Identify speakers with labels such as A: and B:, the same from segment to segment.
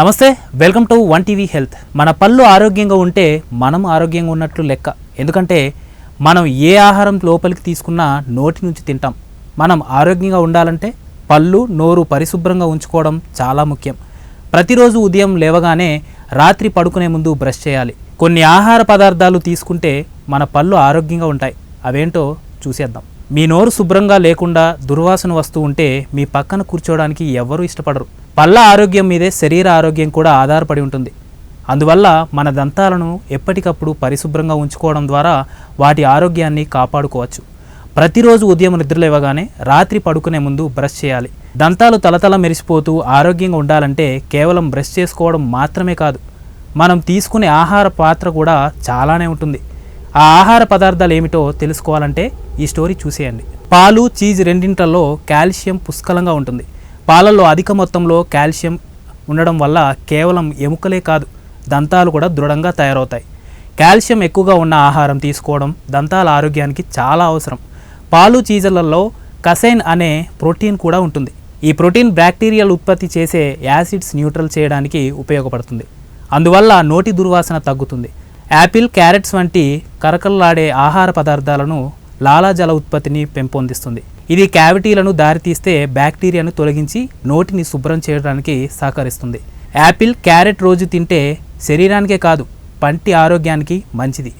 A: నమస్తే welcome to one TV health మన పళ్ళు ఆరోగ్యంగా ఉంటే మనం ఆరోగ్యంగా ఉన్నట్లు లెక్క. ఎందుకంటే మనం ఏ ఆహారం లోపలికి తీసుకున్నా నోటి నుంచి తింటాం. మనం ఆరోగ్యంగా ఉండాలంటే పళ్ళు నోరు పరిశుభ్రంగా ఉంచుకోవడం చాలా ముఖ్యం. ప్రతిరోజు ఉదయం లేవగానే రాత్రి పడుకునే ముందు బ్రష్ చేయాలి. కొన్ని ఆహార పదార్థాలు తీసుకుంటే మన పళ్ళు ఆరోగ్యంగా ఉంటాయి. అవేంటో చూసేద్దాం. మీ నోరు శుభ్రంగా లేకుండా దుర్వాసన వస్తూ ఉంటే మీ పక్కన కూర్చోవడానికి ఎవ్వరూ ఇష్టపడరు. పళ్ళ ఆరోగ్యం మీదే శరీర ఆరోగ్యం కూడా ఆధారపడి ఉంటుంది. అందువల్ల మన దంతాలను ఎప్పటికప్పుడు పరిశుభ్రంగా ఉంచుకోవడం ద్వారా వాటి ఆరోగ్యాన్ని కాపాడుకోవచ్చు. ప్రతిరోజు ఉదయం నిద్రలేవగానే రాత్రి పడుకునే ముందు బ్రష్ చేయాలి. దంతాలు తలతల మెరిసిపోతూ ఆరోగ్యంగా ఉండాలంటే కేవలం బ్రష్ చేసుకోవడం మాత్రమే కాదు మనం తీసుకునే ఆహార పాత్ర కూడా చాలానే ఉంటుంది. ఆ ఆహార పదార్థాలు ఏమిటో తెలుసుకోవాలంటే ఈ స్టోరీ చూసేయండి. పాలు చీజ్ రెండింటిలో కాల్షియం పుష్కలంగా ఉంటుంది. పాలల్లో అధిక మొత్తంలో కాల్షియం ఉండడం వల్ల కేవలం ఎముకలే కాదు దంతాలు కూడా దృఢంగా తయారవుతాయి. కాల్షియం ఎక్కువగా ఉన్న ఆహారం తీసుకోవడం దంతాల ఆరోగ్యానికి చాలా అవసరం. పాలు చీజలలో కసైన్ అనే ప్రోటీన్ కూడా ఉంటుంది. ఈ ప్రోటీన్ బ్యాక్టీరియల్ ఉత్పత్తి చేసే యాసిడ్స్ న్యూట్రల్ చేయడానికి ఉపయోగపడుతుంది. అందువల్ల నోటి దుర్వాసన తగ్గుతుంది. యాపిల్ క్యారెట్స్ వంటి కరకల్లాడే ఆహార పదార్థాలను లాలాజల ఉత్పత్తిని పెంపొందిస్తుంది. ఇది క్యావిటీలను దారితీస్తే బ్యాక్టీరియాను తొలగించి నోటిని శుభ్రం చేయడానికి సహకరిస్తుంది. యాపిల్ క్యారెట్ రోజు తింటే శరీరానికే కాదు పంటి ఆరోగ్యానికి మంచిది.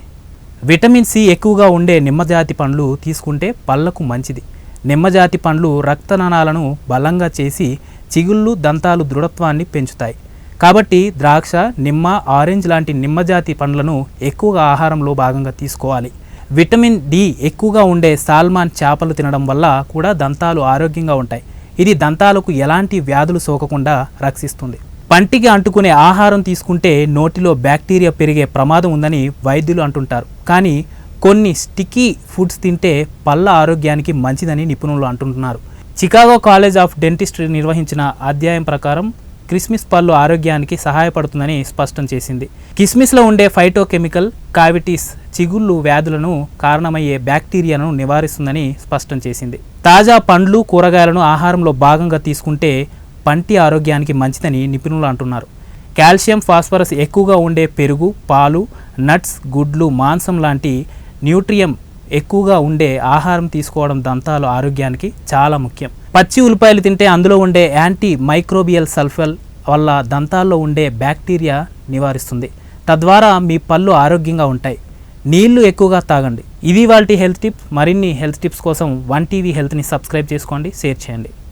A: విటమిన్ సి ఎక్కువగా ఉండే నిమ్మజాతి పండ్లు తీసుకుంటే పళ్ళకు మంచిది. నిమ్మజాతి పండ్లు రక్తనాళాలను బలంగా చేసి చిగుళ్ళు దంతాలు దృఢత్వాన్ని పెంచుతాయి. కాబట్టి ద్రాక్ష నిమ్మ ఆరెంజ్ లాంటి నిమ్మజాతి పండ్లను ఎక్కువగా ఆహారంలో భాగంగా తీసుకోవాలి. విటమిన్ డి ఎక్కువగా ఉండే సాల్మాన్ చేపలు తినడం వల్ల కూడా దంతాలు ఆరోగ్యంగా ఉంటాయి. ఇది దంతాలకు ఎలాంటి వ్యాధులు సోకకుండా రక్షిస్తుంది. పంటికి అంటుకునే ఆహారం తీసుకుంటే నోటిలో బ్యాక్టీరియా పెరిగే ప్రమాదం ఉందని వైద్యులు అంటుంటారు. కానీ కొన్ని స్టికీ ఫుడ్స్ తింటే పళ్ళ ఆరోగ్యానికి మంచిదని నిపుణులు అంటుంటున్నారు చికాగో కాలేజ్ ఆఫ్ డెంటిస్ట్రీ నిర్వహించిన అధ్యాయం ప్రకారం క్రిస్మిస్ పళ్ళు ఆరోగ్యానికి సహాయపడుతుందని స్పష్టం చేసింది. కిస్మిస్లో ఉండే ఫైటోకెమికల్ కావిటీస్ చిగుళ్ళు వ్యాధులను కారణమయ్యే బ్యాక్టీరియాను నివారిస్తుందని స్పష్టం చేసింది. తాజా పండ్లు కూరగాయలను ఆహారంలో భాగంగా తీసుకుంటే పంటి ఆరోగ్యానికి మంచిదని నిపుణులు అంటున్నారు. కాల్షియం ఫాస్ఫరస్ ఎక్కువగా ఉండే పెరుగు పాలు నట్స్ గుడ్లు మాంసం లాంటి న్యూట్రియం ఎక్కువగా ఉండే ఆహారం తీసుకోవడం దంతాలు ఆరోగ్యానికి చాలా ముఖ్యం. పచ్చి ఉల్లిపాయలు తింటే అందులో ఉండే యాంటీ మైక్రోబియల్ సల్ఫల్ వల్ల దంతాల్లో ఉండే బ్యాక్టీరియా నివారిస్తుంది. తద్వారా మీ పళ్ళు ఆరోగ్యంగా ఉంటాయి. నీళ్ళు ఎక్కువగా తాగండి. ఇవి వాళ్ళ హెల్త్ టిప్స్ మరిన్ని హెల్త్ టిప్స్ కోసం వన్ టీవీ హెల్త్ని సబ్స్క్రైబ్ చేసుకోండి షేర్ చేయండి.